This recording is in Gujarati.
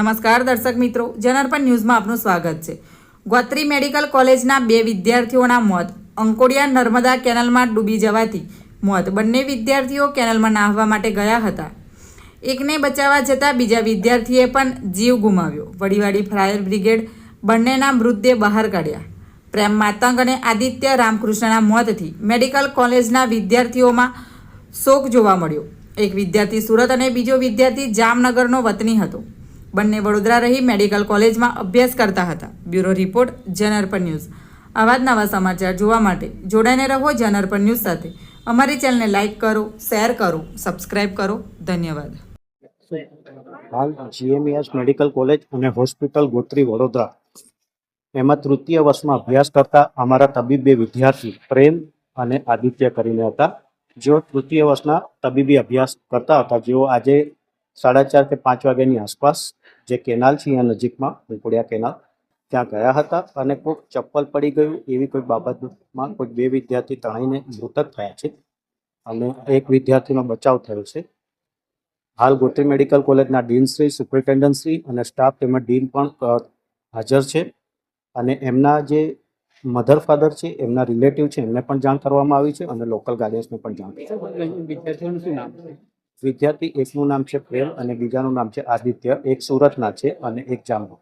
નમસ્કાર દર્શક મિત્રો, જનાર્પણ ન્યૂઝમાં આપનું સ્વાગત છે. ગોત્રી મેડિકલ કોલેજના બે વિદ્યાર્થીઓના મોત. અંકોડિયા નર્મદા કેનલમાં ડૂબી જવાથી મોત. બંને વિદ્યાર્થીઓ કેનલમાં નાહવા માટે ગયા હતા. એકને બચાવવા જતાં બીજા વિદ્યાર્થીએ પણ જીવ ગુમાવ્યો. વડીવાડી ફાયર બ્રિગેડ બંનેના મૃતદેહ બહાર કાઢ્યા. પ્રેમ માતંગ અને આદિત્ય રામકૃષ્ણના મોતથી મેડિકલ કોલેજના વિદ્યાર્થીઓમાં શોક જોવા મળ્યો. એક વિદ્યાર્થી સુરત અને બીજો વિદ્યાર્થી જામનગરનો વતની હતો. બંને વડોદરા રહી મેડિકલ કોલેજમાં અભ્યાસ કરતા હતા. Bureau report Janarpan news. આવા જ નવા સમાચાર જોવા માટે જોડાઈને રહો જનઅર્પણ ન્યૂઝ સાથે. અમારી ચેનલને લાઇક કરો, શેર કરો, સબસ્ક્રાઇબ કરો. ધન્યવાદ. હાલ જીએમએસ મેડિકલ કોલેજ અને હોસ્પિટલ ગોત્રી વડોદરા એમાં તૃતીય વર્ષમાં અભ્યાસ કરતા અમારા તબીબ બે વિદ્યાર્થી પ્રેમ અને આદિત્ય કરીને હતા. જેઓ તૃતીય વર્ષના તબીબી અભ્યાસ કરતા હતા. જેઓ આજે સાડા ચાર કે પાંચ વાગ્યાની આસપાસ જે કેનાલ છે, અહીંયા નજીકમાં ઉંકુડિયા કેનાલ, ત્યાં ગયા હતા અને કોઈક ચપ્પલ પડી ગયું એવી કોઈ બાબતમાં કોઈ બે વિદ્યાર્થી તણાઈને મૃતક થયા છે. અને એક વિદ્યાર્થીનો બચાવ થયો છે. હાલ ગોત્રી મેડિકલ કોલેજના ડીન શ્રી, સુપ્રિન્ટેન્ડન્ટ શ્રી અને સ્ટાફ તેમજ ડીન પણ હાજર છે. અને એમના જે મધર ફાધર છે, એમના રિલેટિવ છે, એમને પણ જાણ કરવામાં આવી છે અને લોકલ ગાર્ડિયન્સને પણ જાણ. વિદ્યાર્થીઓનું શું નામ છે? વિદ્યાર્થી એકનું નામ છે પ્રેમ અને બીજાનું નામ છે આદિત્ય. એક સુરતના છે અને એક જામનગર